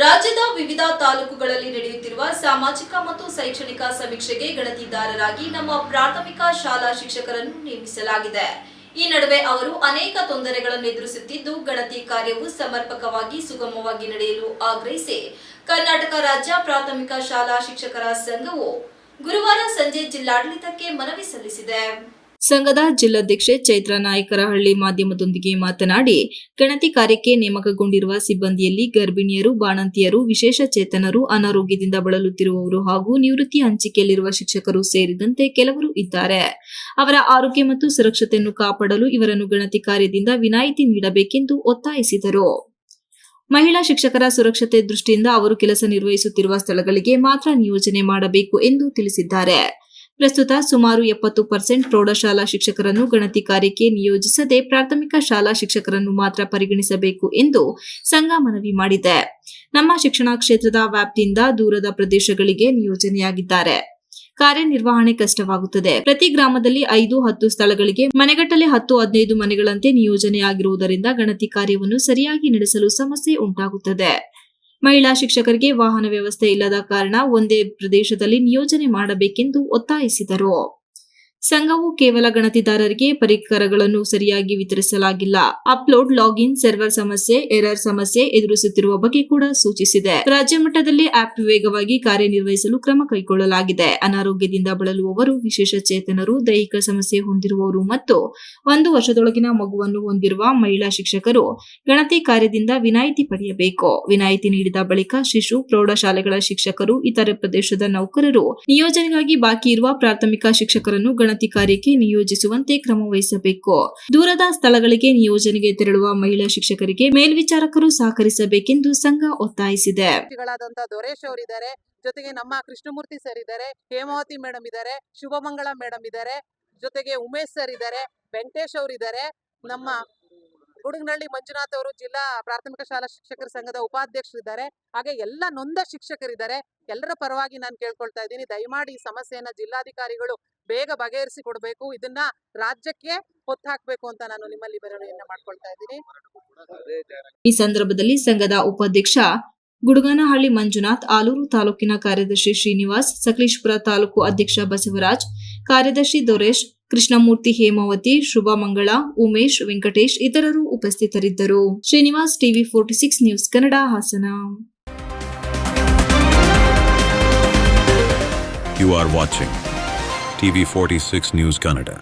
ರಾಜ್ಯದ ವಿವಿಧ ತಾಲೂಕುಗಳಲ್ಲಿ ನಡೆಯುತ್ತಿರುವ ಸಾಮಾಜಿಕ ಮತ್ತು ಶೈಕ್ಷಣಿಕ ಸಮೀಕ್ಷೆಗೆ ಗಣತಿದಾರರಾಗಿ ನಮ್ಮ ಪ್ರಾಥಮಿಕ ಶಾಲಾ ಶಿಕ್ಷಕರನ್ನು ನೇಮಿಸಲಾಗಿದೆ. ಈ ನಡುವೆ ಅವರು ಅನೇಕ ತೊಂದರೆಗಳನ್ನು ಎದುರಿಸುತ್ತಿದ್ದು, ಗಣತಿ ಕಾರ್ಯವು ಸಮರ್ಪಕವಾಗಿ ಸುಗಮವಾಗಿ ನಡೆಯಲು ಆಗ್ರಹಿಸಿ ಕರ್ನಾಟಕ ರಾಜ್ಯ ಪ್ರಾಥಮಿಕ ಶಾಲಾ ಶಿಕ್ಷಕರ ಸಂಘವು ಗುರುವಾರ ಸಂಜೆ ಜಿಲ್ಲಾಡಳಿತಕ್ಕೆ ಮನವಿ ಸಲ್ಲಿಸಿದೆ. ಸಂಘದ ಜಿಲ್ಲಾಧ್ಯಕ್ಷೆ ಚೈತ್ರ ನಾಯಕರಹಳ್ಳಿ ಮಾಧ್ಯಮದೊಂದಿಗೆ ಮಾತನಾಡಿ, ಗಣತಿ ಕಾರ್ಯಕ್ಕೆ ನೇಮಕಗೊಂಡಿರುವ ಸಿಬ್ಬಂದಿಯಲ್ಲಿ ಗರ್ಭಿಣಿಯರು, ಬಾಣಂತಿಯರು, ವಿಶೇಷ ಚೇತನರು, ಅನಾರೋಗ್ಯದಿಂದ ಬಳಲುತ್ತಿರುವವರು ಹಾಗೂ ನಿವೃತ್ತಿ ಹಂಚಿಕೆಯಲ್ಲಿರುವ ಶಿಕ್ಷಕರು ಸೇರಿದಂತೆ ಕೆಲವರು ಇದ್ದಾರೆ. ಅವರ ಆರೋಗ್ಯ ಮತ್ತು ಸುರಕ್ಷತೆಯನ್ನು ಕಾಪಾಡಲು ಇವರನ್ನು ಗಣತಿ ಕಾರ್ಯದಿಂದ ವಿನಾಯಿತಿ ನೀಡಬೇಕೆಂದು ಒತ್ತಾಯಿಸಿದರು. ಮಹಿಳಾ ಶಿಕ್ಷಕರ ಸುರಕ್ಷತೆ ದೃಷ್ಟಿಯಿಂದ ಅವರು ಕೆಲಸ ನಿರ್ವಹಿಸುತ್ತಿರುವ ಸ್ಥಳಗಳಿಗೆ ಮಾತ್ರ ನಿಯೋಜನೆ ಮಾಡಬೇಕು ಎಂದು ತಿಳಿಸಿದ್ದಾರೆ. ಪ್ರಸ್ತುತ ಸುಮಾರು ಎಪ್ಪತ್ತು ಪರ್ಸೆಂಟ್ ಪ್ರೌಢಶಾಲಾ ಶಿಕ್ಷಕರನ್ನು ಗಣತಿ ಕಾರ್ಯಕ್ಕೆ ನಿಯೋಜಿಸದೆ ಪ್ರಾಥಮಿಕ ಶಾಲಾ ಶಿಕ್ಷಕರನ್ನು ಮಾತ್ರ ಪರಿಗಣಿಸಬೇಕು ಎಂದು ಸಂಘ ಮನವಿ ಮಾಡಿದೆ. ನಮ್ಮ ಶಿಕ್ಷಣ ಕ್ಷೇತ್ರದ ವ್ಯಾಪ್ತಿಯಿಂದ ದೂರದ ಪ್ರದೇಶಗಳಿಗೆ ನಿಯೋಜನೆಯಾಗಿದ್ದಾರೆ. ಕಾರ್ಯನಿರ್ವಹಣೆ ಕಷ್ಟವಾಗುತ್ತದೆ. ಪ್ರತಿ ಗ್ರಾಮದಲ್ಲಿ ಐದು, ಹತ್ತು ಸ್ಥಳಗಳಿಗೆ ಮನೆಗಟ್ಟಲೆ ಹತ್ತು, ಹದಿನೈದು ಮನೆಗಳಂತೆ ನಿಯೋಜನೆಯಾಗಿರುವುದರಿಂದ ಗಣತಿ ಕಾರ್ಯವನ್ನು ಸರಿಯಾಗಿ ನಡೆಸಲು ಸಮಸ್ಯೆ ಉಂಟಾಗುತ್ತದೆ. ಮಹಿಳಾ ಶಿಕ್ಷಕರಿಗೆ ವಾಹನ ವ್ಯವಸ್ಥೆ ಇಲ್ಲದ ಕಾರಣ ಒಂದೇ ಪ್ರದೇಶದಲ್ಲಿ ನಿಯೋಜನೆ ಮಾಡಬೇಕೆಂದು ಒತ್ತಾಯಿಸಿದರು. ಸಂಘವು ಕೇವಲ ಗಣತಿದಾರರಿಗೆ ಪರಿಕರಗಳನ್ನು ಸರಿಯಾಗಿ ವಿತರಿಸಲಾಗಿಲ್ಲ. ಅಪ್ಲೋಡ್ ಲಾಗಿನ್ ಸರ್ವರ್ ಸಮಸ್ಯೆ, ಎರರ್ ಸಮಸ್ಯೆ ಎದುರಿಸುತ್ತಿರುವ ಬಗ್ಗೆ ಕೂಡ ಸೂಚಿಸಿದೆ. ರಾಜ್ಯ ಮಟ್ಟದಲ್ಲಿ ಆಪ್ ವೇಗವಾಗಿ ಕಾರ್ಯನಿರ್ವಹಿಸಲು ಕ್ರಮ ಕೈಗೊಳ್ಳಲಾಗಿದೆ. ಅನಾರೋಗ್ಯದಿಂದ ಬಳಲುವವರು, ವಿಶೇಷ ಚೇತನರು, ದೈಹಿಕ ಸಮಸ್ಯೆ ಹೊಂದಿರುವವರು ಮತ್ತು ಒಂದು ವರ್ಷದೊಳಗಿನ ಮಗುವನ್ನು ಹೊಂದಿರುವ ಮಹಿಳಾ ಶಿಕ್ಷಕರು ಗಣತಿ ಕಾರ್ಯದಿಂದ ವಿನಾಯಿತಿ ಪಡೆಯಬೇಕು. ವಿನಾಯಿತಿ ನೀಡಿದ ಬಳಿಕ ಶಿಶು, ಪ್ರೌಢಶಾಲೆಗಳ ಶಿಕ್ಷಕರು, ಇತರೆ ಪ್ರದೇಶದ ನೌಕರರು ನಿಯೋಜನೆಗಾಗಿ ಬಾಕಿ ಇರುವ ಪ್ರಾಥಮಿಕ ಶಿಕ್ಷಕರನ್ನು ಕಾರ್ಯಕ್ಕೆ ನಿಯೋಜಿಸುವಂತೆ ಕ್ರಮ ವಹಿಸಬೇಕು. ದೂರದ ಸ್ಥಳಗಳಿಗೆ ನಿಯೋಜನೆಗೆ ತೆರಳುವ ಮಹಿಳಾ ಶಿಕ್ಷಕರಿಗೆ ಮೇಲ್ವಿಚಾರಕರು ಸಹಕರಿಸಬೇಕೆಂದು ಸಂಘ ಒತ್ತಾಯಿಸಿದೆ. ಅವರಿದ್ದಾರೆ, ಜೊತೆಗೆ ನಮ್ಮ ಕೃಷ್ಣಮೂರ್ತಿ ಸರ್ ಇದ್ದಾರೆ, ಹೇಮಾವತಿ ಮೇಡಮ್ ಇದ್ದಾರೆ, ಶುಭಮಂಗಳ ಮೇಡಮ್ ಇದ್ದಾರೆ, ಜೊತೆಗೆ ಉಮೇಶ್ ಸರ್ ಇದ್ದಾರೆ, ವೆಂಕಟೇಶ್ ಅವರು ಇದ್ದಾರೆ ನಮ್ಮ ಹುಡುಗನಹಳ್ಳಿ ಮಂಜುನಾಥ್ ಅವರು ಜಿಲ್ಲಾ ಪ್ರಾಥಮಿಕ ಶಾಲಾ ಶಿಕ್ಷಕರ ಸಂಘದ ಉಪಾಧ್ಯಕ್ಷರಿದ್ದಾರೆ. ಹಾಗೆ ಎಲ್ಲ ನೊಂದ ಶಿಕ್ಷಕರಿದ್ದಾರೆ. ಎಲ್ಲರ ಪರವಾಗಿ ನಾನು ಕೇಳ್ಕೊಳ್ತಾ ಇದ್ದೀನಿ. ದಯಮಾಡಿ ಈ ಸಮಸ್ಯೆಯನ್ನ ಜಿಲ್ಲಾಧಿಕಾರಿಗಳು ಬೇಗ ಬಗೆಹರಿಸಿ ಕೊಡಬೇಕು. ಇದನ್ನ ರಾಜ್ಯಕ್ಕೆ ಹೊತ್ತಾಕ್ಬೇಕು ಅಂತ ನಾನು ನಿಮ್ಮಲ್ಲಿ ಬರವಣಿಗೆಯನ್ನ ಮಾಡ್ಕೊಳ್ತಾ ಇದ್ದೀನಿ. ಈ ಸಂದರ್ಭದಲ್ಲಿ ಸಂಘದ ಉಪಾಧ್ಯಕ್ಷ ಗುಡುಗನಹಳ್ಳಿ ಮಂಜುನಾಥ್, ಆಲೂರು ತಾಲೂಕಿನ ಕಾರ್ಯದರ್ಶಿ ಶ್ರೀನಿವಾಸ್, ಸಕಲೇಶ್ಪುರ ತಾಲೂಕು ಅಧ್ಯಕ್ಷ ಬಸವರಾಜ್, ಕಾರ್ಯದರ್ಶಿ ದೊರೇಶ್ ಕೃಷ್ಣಮೂರ್ತಿ ಹೇಮಾವತಿ ಶುಭ ಮಂಗಳ ಉಮೇಶ್, ವೆಂಕಟೇಶ್ ಇತರರು ಉಪಸ್ಥಿತರಿದ್ದರು Srinivas TV forty six news Kannada Hassan you You are watching TV46 News Kannada.